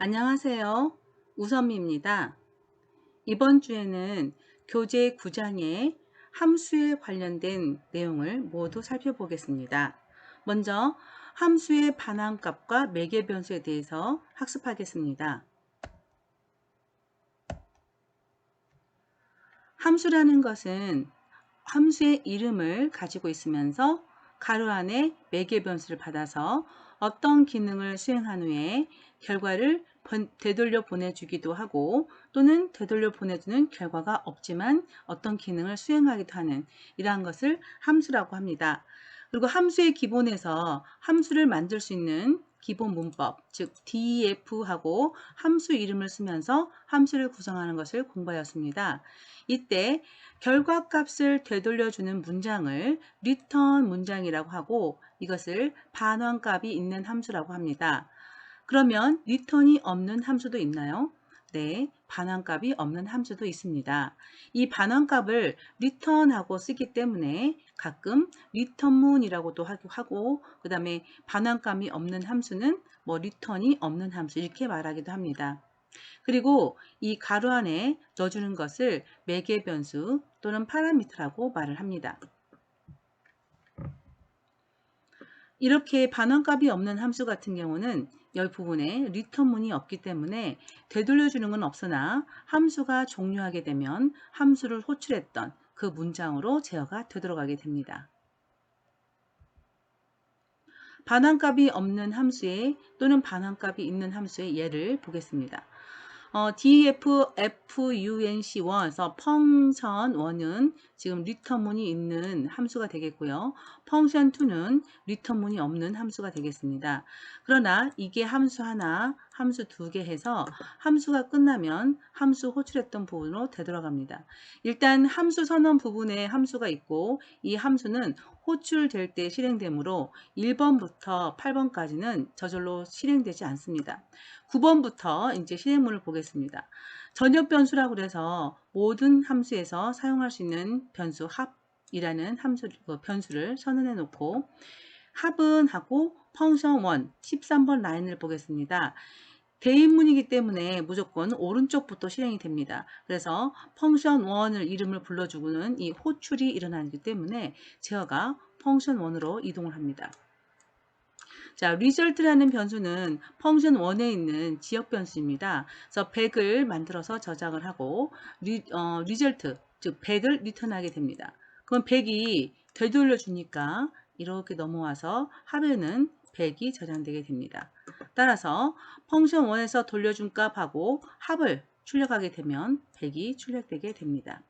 안녕하세요. 우선미입니다. 이번 주에는 교재 9장의 함수에 관련된 내용을 모두 살펴보겠습니다. 먼저 함수의 반환값과 매개변수에 대해서 학습하겠습니다. 함수라는 것은 함수의 이름을 가지고 있으면서 가로 안에 매개변수를 받아서 어떤 기능을 수행한 후에 결과를 되돌려 보내주기도 하고 또는 되돌려 보내주는 결과가 없지만 어떤 기능을 수행하기도 하는 이러한 것을 함수라고 합니다. 그리고 함수의 기본에서 함수를 만들 수 있는 기본 문법, 즉 DEF하고 함수 이름을 쓰면서 함수를 구성하는 것을 공부하였습니다. 이때 결과값을 되돌려주는 문장을 return 문장이라고 하고 이것을 반환값이 있는 함수라고 합니다. 그러면 return이 없는 함수도 있나요? 네, 반환값이 없는 함수도 있습니다. 이 반환값을 return하고 쓰기 때문에 가끔 return문이라고도 하고 그 다음에 반환값이 없는 함수는 뭐 return이 없는 함수 이렇게 말하기도 합니다. 그리고 이 가로 안에 넣어주는 것을 매개 변수 또는 파라미터라고 말을 합니다. 이렇게 반환값이 없는 함수 같은 경우는 열 부분에 리턴문이 없기 때문에 되돌려주는 건 없으나 함수가 종료하게 되면 함수를 호출했던 그 문장으로 제어가 되돌아가게 됩니다. 반환값이 없는 함수의 또는 반환값이 있는 함수의 예를 보겠습니다. 어, df func1에서 펑션 1은 지금 리턴문이 있는 함수가 되겠고요. 펑션 2는 리턴문이 없는 함수가 되겠습니다. 그러나 이게 함수 하나, 함수 두 개 해서 함수가 끝나면 함수 호출했던 부분으로 되돌아갑니다. 일단 함수 선언 부분에 함수가 있고 이 함수는 호출될 때 실행되므로 1번부터 8번까지는 저절로 실행되지 않습니다. 9번부터 이제 실행문을 보겠습니다. 전역 변수라고 그래서 모든 함수에서 사용할 수 있는 변수 합이라는 함수 그 변수를 선언해 놓고 합은 하고 펑션 1 13번 라인을 보겠습니다. 대인문이기 때문에 무조건 오른쪽부터 실행이 됩니다. 그래서 펑션 1을 이름을 불러주고는 이 호출이 일어나기 때문에 제어가 펑션 1으로 이동을 합니다. 자, result라는 변수는 펑션 1에 있는 지역 변수입니다. 그래서 100을 만들어서 저장을 하고 리, 어, result, 즉 100을 리턴하게 됩니다. 그럼 100이 되돌려 주니까 이렇게 넘어와서 하루에는 100이 저장되게 됩니다. 따라서 펑션 1에서 돌려준 값하고 합을 출력하게 되면 100이 출력되게 됩니다.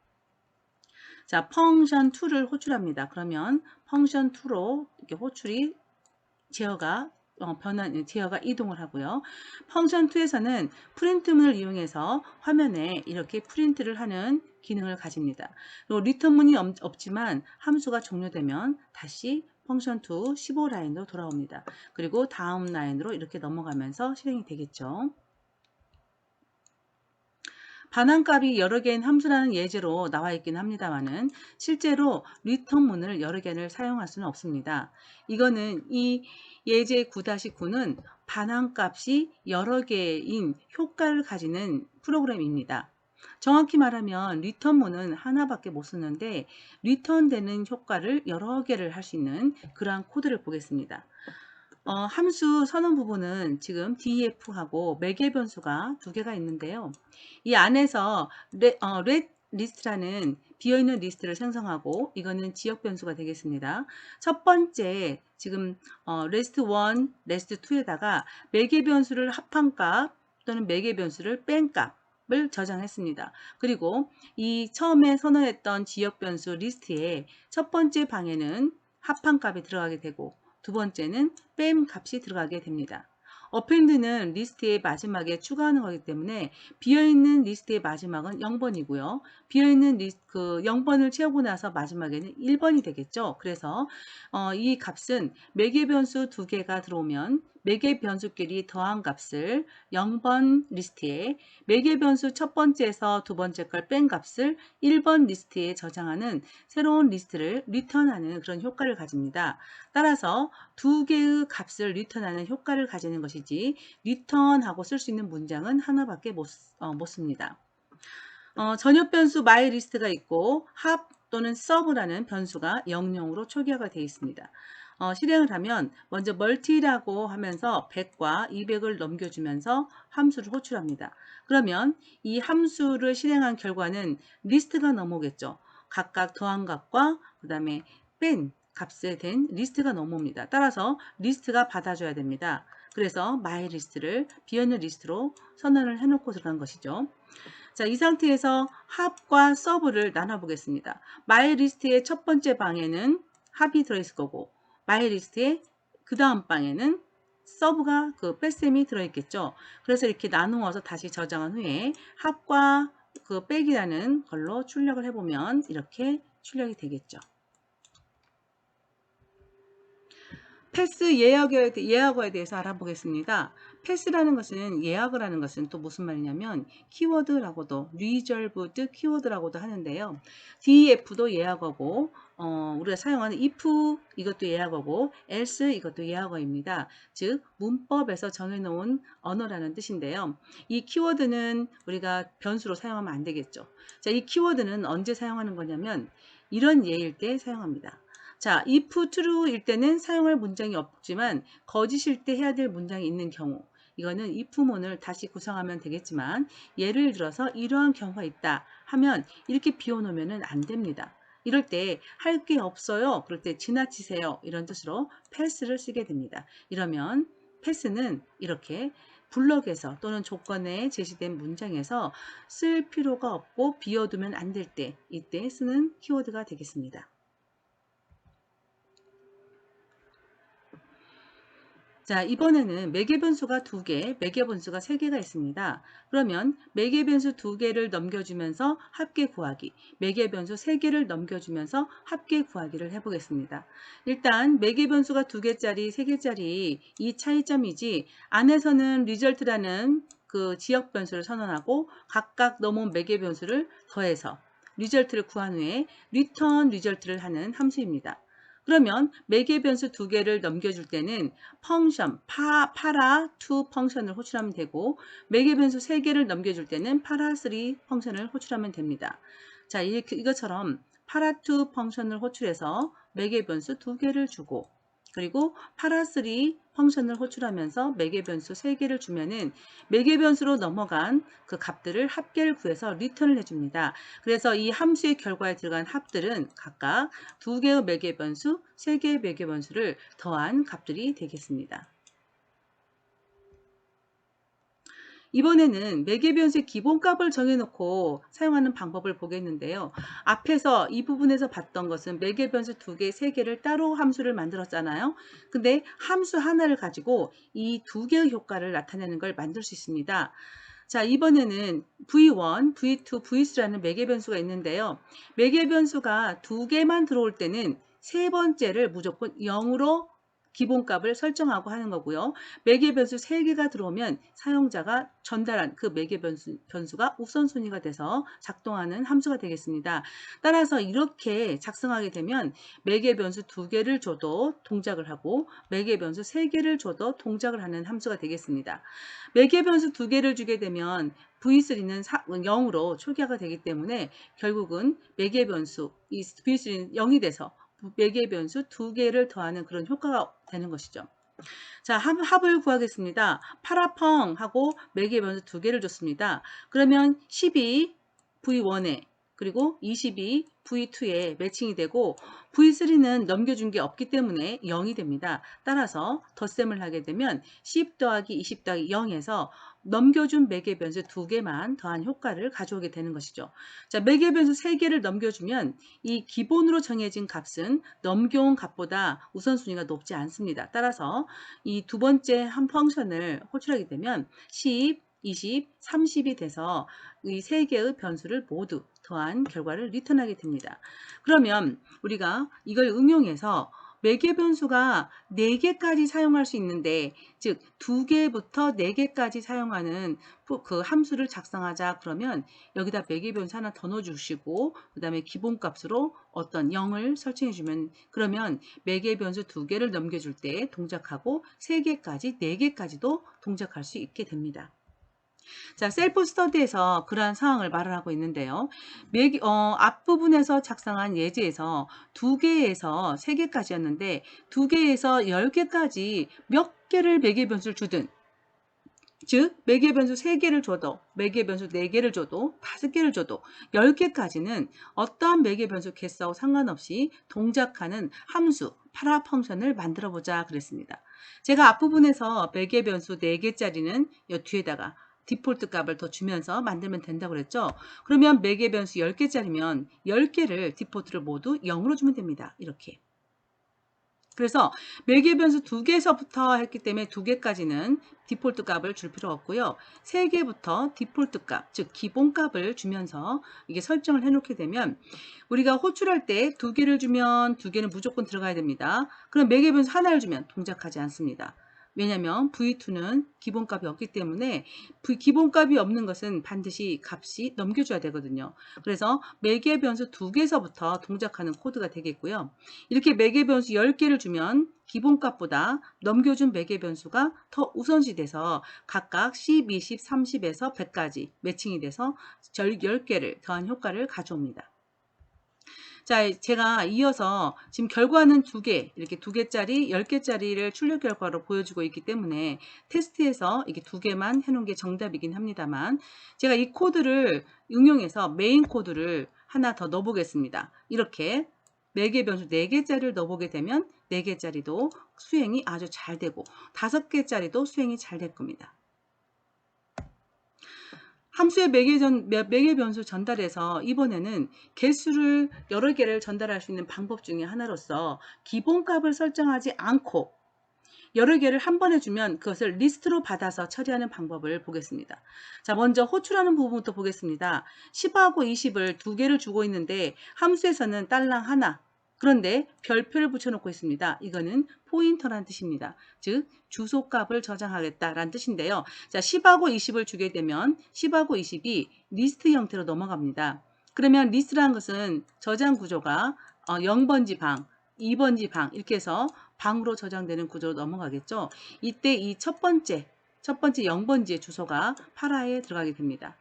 자, 펑션 2를 호출합니다. 그러면 펑션 2로 이렇게 호출이 제어가 어, 변환, 제어가 이동을 하고요. 펑션 2에서는 프린트문을 이용해서 화면에 이렇게 프린트를 하는 기능을 가집니다. 그리고 리턴문이 없지만 함수가 종료되면 다시 펑션 2 15라인으로 돌아옵니다. 그리고 다음 라인으로 이렇게 넘어가면서 실행이 되겠죠. 반환값이 여러 개인 함수라는 예제로 나와 있긴 합니다만은 실제로 리턴 문을 여러 개를 사용할 수는 없습니다. 이거는 이 예제 9-9는 반환값이 여러 개인 효과를 가지는 프로그램입니다. 정확히 말하면 리턴문은 하나밖에 못 쓰는데 리턴되는 효과를 여러 개를 할 수 있는 그러한 코드를 보겠습니다. 어, 함수 선언 부분은 지금 def하고 매개 변수가 두 개가 있는데요. 이 안에서 레, 어, 렛 리스트라는 비어있는 리스트를 생성하고 이거는 지역 변수가 되겠습니다. 첫 번째 지금 어, rest 1, rest 2에다가 매개 변수를 합한 값 또는 매개 변수를 뺀 값 을 저장했습니다. 그리고 이 처음에 선언했던 지역 변수 리스트에 첫 번째 방에는 합한 값이 들어가게 되고 두 번째는 뺀 값이 들어가게 됩니다. 어펜드는 리스트의 마지막에 추가하는 거기 때문에 비어있는 리스트의 마지막은 0번이고요. 비어있는 리스트, 그 0번을 채우고 나서 마지막에는 1번이 되겠죠. 그래서 어, 이 값은 매개 변수 두 개가 들어오면 매개 변수끼리 더한 값을 0번 리스트에 매개 변수 첫 번째에서 두 번째 걸 뺀 값을 1번 리스트에 저장하는 새로운 리스트를 리턴하는 그런 효과를 가집니다. 따라서 두 개의 값을 리턴하는 효과를 가지는 것이지 리턴하고 쓸 수 있는 문장은 하나밖에 못, 어, 못 씁니다. 어, 전역 변수 my list가 있고 합 또는 sub라는 변수가 00으로 초기화가 되어 있습니다. 어, 실행을 하면 먼저 멀티라고 하면서 100과 200을 넘겨주면서 함수를 호출합니다. 그러면 이 함수를 실행한 결과는 리스트가 넘어오겠죠. 각각 더한 값과 그 다음에 뺀 값에 된 리스트가 넘어옵니다. 따라서 리스트가 받아줘야 됩니다. 그래서 my 리스트를 비었는 리스트로 선언을 해놓고 들어간 것이죠. 자, 이 상태에서 합과 서브를 나눠보겠습니다. my 리스트의 첫 번째 방에는 합이 들어있을 거고 my 리스트의 그 다음 방에는 서브가 그 뺄셈이 들어있겠죠. 그래서 이렇게 나누어서 다시 저장한 후에 합과 그 빼기라는 걸로 출력을 해보면 이렇게 출력이 되겠죠. 패스 예약어에 대해서 알아보겠습니다. 패스라는 것은 예약을 하는 것은 또 무슨 말이냐면 키워드라고도 reserved 키워드라고도 하는데요. def도 예약어고 어, 우리가 사용하는 if 이것도 예약어고 else 이것도 예약어입니다. 즉 문법에서 정해놓은 언어라는 뜻인데요. 이 키워드는 우리가 변수로 사용하면 안 되겠죠. 자, 이 키워드는 언제 사용하는 거냐면 이런 예일 때 사용합니다. 자, if true일 때는 사용할 문장이 없지만 거짓일 때 해야 될 문장이 있는 경우 이거는 if문을 다시 구성하면 되겠지만 예를 들어서 이러한 경우가 있다 하면 이렇게 비워놓으면 안 됩니다. 이럴 때 할 게 없어요. 그럴 때 지나치세요. 이런 뜻으로 패스를 쓰게 됩니다. 이러면 패스는 이렇게 블럭에서 또는 조건에 제시된 문장에서 쓸 필요가 없고 비워두면 안 될 때 이때 쓰는 키워드가 되겠습니다. 자, 이번에는 매개 변수가 두 개, 매개 변수가 세 개가 있습니다. 그러면 매개 변수 두 개를 넘겨주면서 합계 구하기, 매개 변수 세 개를 넘겨주면서 합계 구하기를 해보겠습니다. 일단 매개 변수가 두 개짜리, 세 개짜리 이 차이점이지 안에서는 리절트라는 그 지역 변수를 선언하고 각각 넘어온 매개 변수를 더해서 리절트를 구한 후에 리턴 리절트를 하는 함수입니다. 그러면 매개 변수 두 개를 넘겨줄 때는 펑션, 파, 파라 2 펑션을 호출하면 되고 매개 변수 세 개를 넘겨줄 때는 파라 3 펑션을 호출하면 됩니다. 자, 이렇게 이것처럼 파라 2 펑션을 호출해서 매개 변수 두 개를 주고 그리고 파라3 펑션을 호출하면서 매개 변수 3개를 주면은 매개 변수로 넘어간 그 값들을 합계를 구해서 리턴을 해줍니다. 그래서 이 함수의 결과에 들어간 합들은 각각 2개의 매개 변수, 3개의 매개 변수를 더한 값들이 되겠습니다. 이번에는 매개 변수의 기본값을 정해놓고 사용하는 방법을 보겠는데요. 앞에서 이 부분에서 봤던 것은 매개 변수 두 개, 세 개를 따로 함수를 만들었잖아요. 근데 함수 하나를 가지고 이 두 개의 효과를 나타내는 걸 만들 수 있습니다. 자, 이번에는 V1, V2, V3라는 매개 변수가 있는데요. 매개 변수가 두 개만 들어올 때는 세 번째를 무조건 0으로 기본값을 설정하고 하는 거고요. 매개 변수 3개가 들어오면 사용자가 전달한 그 매개 변수, 변수가 우선순위가 돼서 작동하는 함수가 되겠습니다. 따라서 이렇게 작성하게 되면 매개 변수 2개를 줘도 동작을 하고 매개 변수 3개를 줘도 동작을 하는 함수가 되겠습니다. 매개 변수 2개를 주게 되면 V3는 0으로 초기화가 되기 때문에 결국은 매개 변수 이 V3는 0이 돼서 매개 변수 두 개를 더하는 그런 효과가 되는 것이죠. 자, 합, 을 구하겠습니다. 파라펑 하고 매개 변수 두 개를 줬습니다. 그러면 12 V1에 그리고 22 V2에 매칭이 되고 V3는 넘겨준 게 없기 때문에 0이 됩니다. 따라서 덧셈을 하게 되면 10 더하기 20 더하기 0에서 넘겨준 매개 변수 두 개만 더한 효과를 가져오게 되는 것이죠. 자, 매개 변수 세 개를 넘겨주면 이 기본으로 정해진 값은 넘겨온 값보다 우선순위가 높지 않습니다. 따라서 이 두 번째 한 펑션을 호출하게 되면 10, 20, 30이 돼서 이 세 개의 변수를 모두 더한 결과를 리턴하게 됩니다. 그러면 우리가 이걸 응용해서 매개 변수가 4개까지 사용할 수 있는데 즉 2개부터 4개까지 사용하는 푸- 그 함수를 작성하자 그러면 여기다 매개 변수 하나 더 넣어주시고 그 다음에 기본값으로 어떤 0을 설정해 주면 그러면 매개 변수 2개를 넘겨줄 때 동작하고 3개까지 4개까지도 동작할 수 있게 됩니다. 자, 셀프 스터디에서 그러한 상황을 말을 하고 있는데요. 매기- 어, 앞부분에서 작성한 예제에서 두 개에서 세 개까지였는데 두 개에서 열 개까지 몇 개를 매개 변수를 주든 즉 매개 변수 세개를 줘도 매개 변수 네개를 줘도 다섯 개를 줘도 열개까지는 어떠한 매개 변수 개수하고 상관없이 동작하는 함수 파라 펑션을 만들어 보자 그랬습니다. 제가 앞부분에서 매개 변수 네개짜리는 이 뒤에다가 디폴트 값을 더 주면서 만들면 된다고 그랬죠. 그러면 매개 변수 10개짜리면 10개를 디폴트를 모두 0으로 주면 됩니다. 이렇게. 그래서 매개 변수 2개에서부터 했기 때문에 2개까지는 디폴트 값을 줄 필요 없고요. 3개부터 디폴트 값, 즉 기본 값을 주면서 이게 설정을 해놓게 되면 우리가 호출할 때 2개를 주면 2개는 무조건 들어가야 됩니다. 그럼 매개 변수 하나를 주면 동작하지 않습니다. 왜냐하면 V2는 기본값이 없기 때문에 기본값이 없는 것은 반드시 값이 넘겨줘야 되거든요. 그래서 매개 변수 2개에서부터 동작하는 코드가 되겠고요. 이렇게 매개 변수 10개를 주면 기본값보다 넘겨준 매개 변수가 더 우선시 돼서 각각 10, 20, 30에서 100까지 매칭이 돼서 10개를 더한 효과를 가져옵니다. 자, 제가 이어서 지금 결과는 두 개, 이렇게 두 개짜리, 열 개짜리를 출력 결과로 보여주고 있기 때문에 테스트에서 이게 두 개만 해놓은 게 정답이긴 합니다만, 제가 이 코드를 응용해서 메인 코드를 하나 더 넣어보겠습니다. 이렇게 매개 변수 4개짜리를 넣어보게 되면 4개짜리도 수행이 아주 잘 되고 5개짜리도 수행이 잘 될 겁니다. 함수의 매개, 변수 전달에서 이번에는 개수를 여러 개를 전달할 수 있는 방법 중에 하나로서 기본값을 설정하지 않고 여러 개를 한 번에 주면 그것을 리스트로 받아서 처리하는 방법을 보겠습니다. 자, 먼저 호출하는 부분부터 보겠습니다. 10하고 20을 두 개를 주고 있는데 함수에서는 딸랑 하나, 그런데 별표를 붙여놓고 있습니다. 이거는 포인터란 뜻입니다. 즉 주소값을 저장하겠다라는 뜻인데요. 자, 10하고 20을 주게 되면 10하고 20이 리스트 형태로 넘어갑니다. 그러면 리스트라는 것은 저장 구조가 어, 0번지 방, 2번지 방 이렇게 해서 방으로 저장되는 구조로 넘어가겠죠. 이때 이 첫 번째, 첫 번째 0번지의 주소가 파라에 들어가게 됩니다.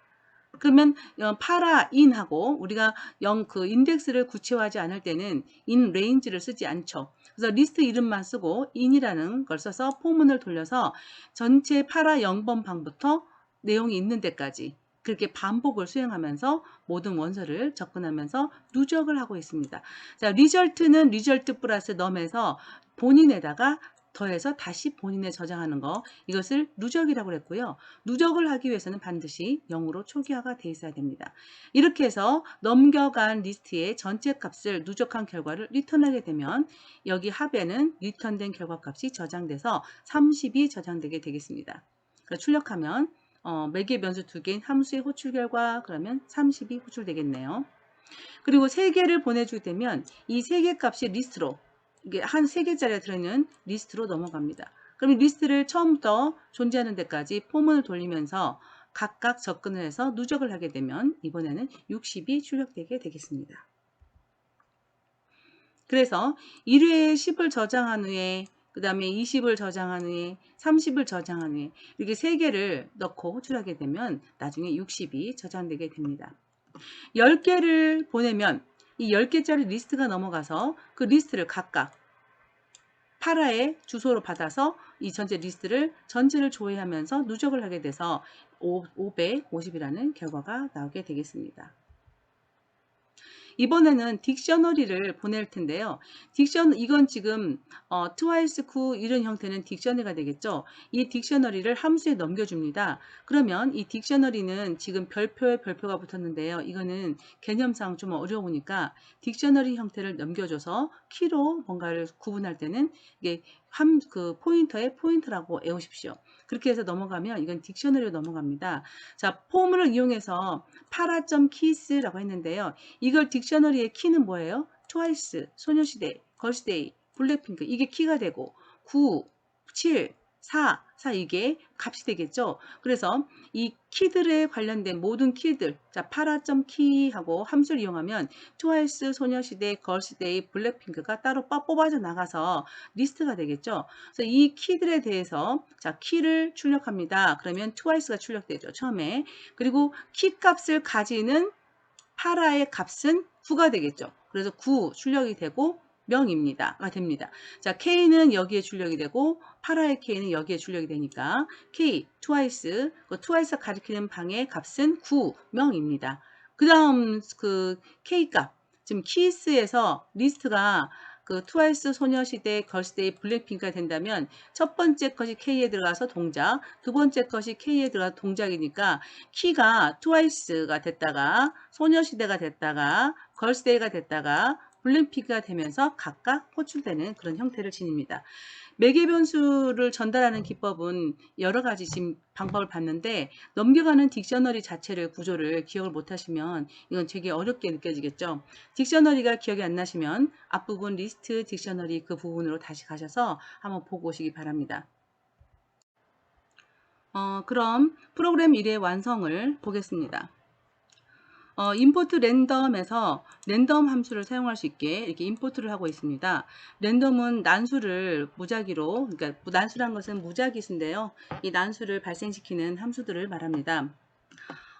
그러면 어, 파라 인하고 우리가 0그 인덱스를 구체화하지 않을 때는 in range를 쓰지 않죠. 그래서 리스트 이름만 쓰고 in이라는 걸 써서 포문을 돌려서 전체 파라 0번 방부터 내용이 있는 데까지 그렇게 반복을 수행하면서 모든 원서를 접근하면서 누적을 하고 있습니다. 자, 리절트는 리절트 플러스 넘에서 본인에다가 더해서 다시 본인에 저장하는 거 이것을 누적이라고 했고요. 누적을 하기 위해서는 반드시 0으로 초기화가 돼 있어야 됩니다. 이렇게 해서 넘겨간 리스트의 전체 값을 누적한 결과를 리턴하게 되면 여기 합에는 리턴된 결과값이 저장돼서 30이 저장되게 되겠습니다. 그러니까 출력하면 어, 매개 변수 두 개인 함수의 호출 결과 그러면 30이 호출되겠네요. 그리고 세 개를 보내주게 되면 이세개 값이 리스트로 이게 한 세 개짜리가 들어있는 리스트로 넘어갑니다. 그럼 리스트를 처음부터 존재하는 데까지 포문을 돌리면서 각각 접근을 해서 누적을 하게 되면 이번에는 60이 출력되게 되겠습니다. 그래서 1회에 10을 저장한 후에 그 다음에 20을 저장한 후에 30을 저장한 후에 이렇게 세 개를 넣고 호출하게 되면 나중에 60이 저장되게 됩니다. 10개를 보내면 이 10개짜리 리스트가 넘어가서 그 리스트를 각각 파라의 주소로 받아서 이 전체 리스트를 전체를 조회하면서 누적을 하게 돼서 550이라는 결과가 나오게 되겠습니다. 이번에는 딕셔너리를 보낼 텐데요. 딕션 이건 지금 어, 트와이스 쿠 이런 형태는 딕셔너리가 되겠죠. 이 딕셔너리를 함수에 넘겨줍니다. 그러면 이 딕셔너리는 지금 별표에 별표가 붙었는데요. 이거는 개념상 좀 어려우니까 딕셔너리 형태를 넘겨줘서 키로 뭔가를 구분할 때는 이게 함 그 포인터에 포인터라고 외우십시오. 그렇게 해서 넘어가면 이건 딕셔너리로 넘어갑니다. 자, 폼을 이용해서 파라.키스라고 했는데요. 이걸 딕셔너리의 키는 뭐예요? 트와이스, 소녀시대, 걸스데이, 블랙핑크 이게 키가 되고 9, 7, 4, 4 이게 값이 되겠죠. 그래서 이 키들에 관련된 모든 키들, 자 파라점 키하고 함수를 이용하면 트와이스, 소녀시대, 걸스데이, 블랙핑크가 따로 뽑아져 나가서 리스트가 되겠죠. 그래서 이 키들에 대해서 자 키를 출력합니다. 그러면 트와이스가 출력되죠. 처음에 그리고 키 값을 가지는 파라의 값은 9가 되겠죠. 그래서 9 출력이 되고 명입니다.가 됩니다. 자, K는 여기에 출력이 되고 파라의 K는 여기에 출력이 되니까 K, twice, 그 twice 가리키는 방의 값은 9, 명입니다. 그 다음 그 K 값, 지금 키스에서 리스트가 그 트와이스 소녀시대 걸스데이 블랙핑크가 된다면 첫 번째 것이 K에 들어가서 동작, 두 번째 것이 K에 들어가서 동작이니까 키가 트와이스가 됐다가 소녀시대가 됐다가 걸스데이가 됐다가 블랙핑크가 되면서 각각 호출되는 그런 형태를 지닙니다. 매개 변수를 전달하는 기법은 여러 가지 지금 방법을 봤는데 넘겨가는 딕셔너리 자체를 구조를 기억을 못하시면 이건 되게 어렵게 느껴지겠죠. 딕셔너리가 기억이 안 나시면 앞부분 리스트 딕셔너리 그 부분으로 다시 가셔서 한번 보고 오시기 바랍니다. 어, 그럼 프로그램 1의 완성을 보겠습니다. 어, 임포트 랜덤에서 랜덤 함수를 사용할 수 있게 이렇게 임포트를 하고 있습니다. 랜덤은 난수를 무작위로, 그러니까 난수란 것은 무작위 수인데요. 이 난수를 발생시키는 함수들을 말합니다.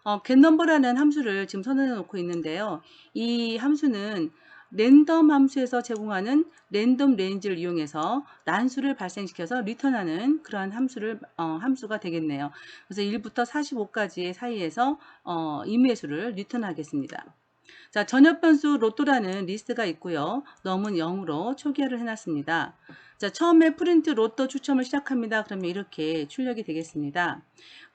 어, getNumber라는 함수를 지금 선언해 놓고 있는데요. 이 함수는 랜덤 함수에서 제공하는 랜덤 레인지를 이용해서 난수를 발생시켜서 리턴하는 그러한 함수를 어, 함수가 되겠네요. 그래서 1부터 45까지의 사이에서 어, 임의수를 리턴하겠습니다. 자, 전역 변수 로또라는 리스트가 있고요. 넘은 0으로 초기화를 해놨습니다. 자, 처음에 프린트 로또 추첨을 시작합니다. 그러면 이렇게 출력이 되겠습니다.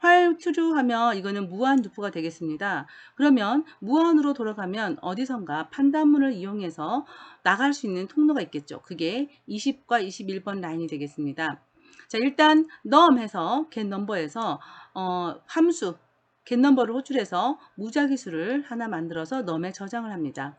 while true 하면 이거는 무한 루프가 되겠습니다. 그러면 무한으로 돌아가면 어디선가 판단문을 이용해서 나갈 수 있는 통로가 있겠죠. 그게 20과 21번 라인이 되겠습니다. 자, 일단 num 해서 get number에서 어, 함수 get number를 호출해서 무작위수를 하나 만들어서 num에 저장을 합니다.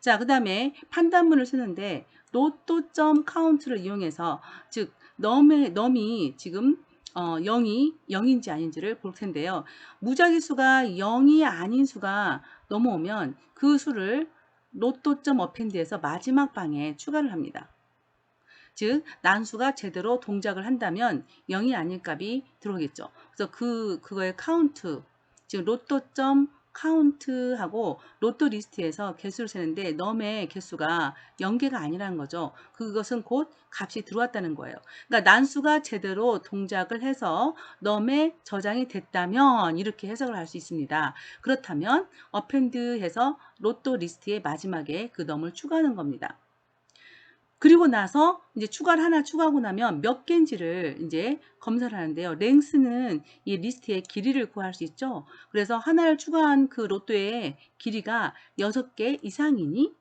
자, 그 다음에 판단문을 쓰는데 로또.count를 점 이용해서 즉 넘의, 넘이 지금 어, 0이 0인지 아닌지를 볼 텐데요. 무작위 수가 0이 아닌 수가 넘어오면 그 수를 로또.점 어펜드에서 마지막 방에 추가를 합니다. 즉 난수가 제대로 동작을 한다면 0이 아닌 값이 들어오겠죠. 그래서 그 그거의 카운트 즉 로또.점 카운트하고 로또 리스트에서 개수를 세는데 넘의 개수가 0개가 아니라는 거죠. 그것은 곧 값이 들어왔다는 거예요. 그러니까 난수가 제대로 동작을 해서 넘에 저장이 됐다면 이렇게 해석을 할 수 있습니다. 그렇다면 어펜드해서 로또 리스트의 마지막에 그 넘을 추가하는 겁니다. 그리고 나서 이제 추가를 하나 추가하고 나면 몇 개인지를 이제 검사를 하는데요. 랭스는 이 리스트의 길이를 구할 수 있죠. 그래서 하나를 추가한 그 로또의 길이가 6개 이상이니?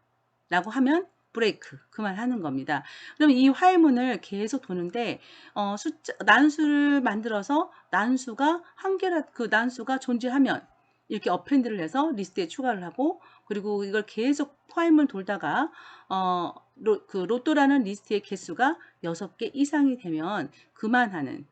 라고 하면 브레이크 그말 하는 겁니다. 그러면 이 화해문을 계속 도는데 어, 숫자 난수를 만들어서 난수가 한 개라 그 난수가 존재하면 이렇게 어펜드를 해서 리스트에 추가를 하고 그리고 이걸 계속 화임을 돌다가 어, 로, 그 로또라는 리스트의 개수가 6개 이상이 되면 그만하는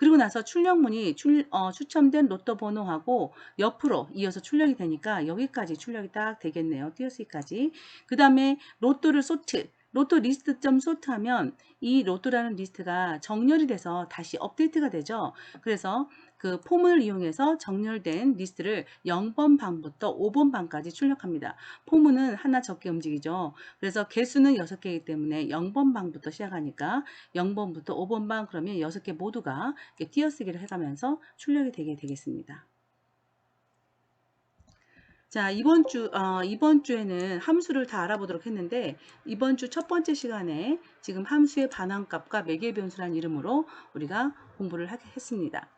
그리고 나서 출력문이 출, 어, 추첨된 로또 번호하고 옆으로 이어서 출력이 되니까 여기까지 출력이 딱 되겠네요. 띄어쓰기까지. 그 다음에 로또를 소트 로또 리스트.점 소트 하면 이 로또라는 리스트가 정렬이 돼서 다시 업데이트가 되죠. 그래서 그 포문을 이용해서 정렬된 리스트를 0번 방부터 5번 방까지 출력합니다. 포문은 하나 적게 움직이죠. 그래서 개수는 6개이기 때문에 0번 방부터 시작하니까 0번부터 5번 방 그러면 6개 모두가 띄어쓰기를 해가면서 출력이 되게 되겠습니다. 자, 이번 주, 어, 이번 주에는 함수를 다 알아보도록 했는데, 이번 주 첫 번째 시간에 지금 함수의 반환값과 매개 변수라는 이름으로 우리가 공부를 했습니다.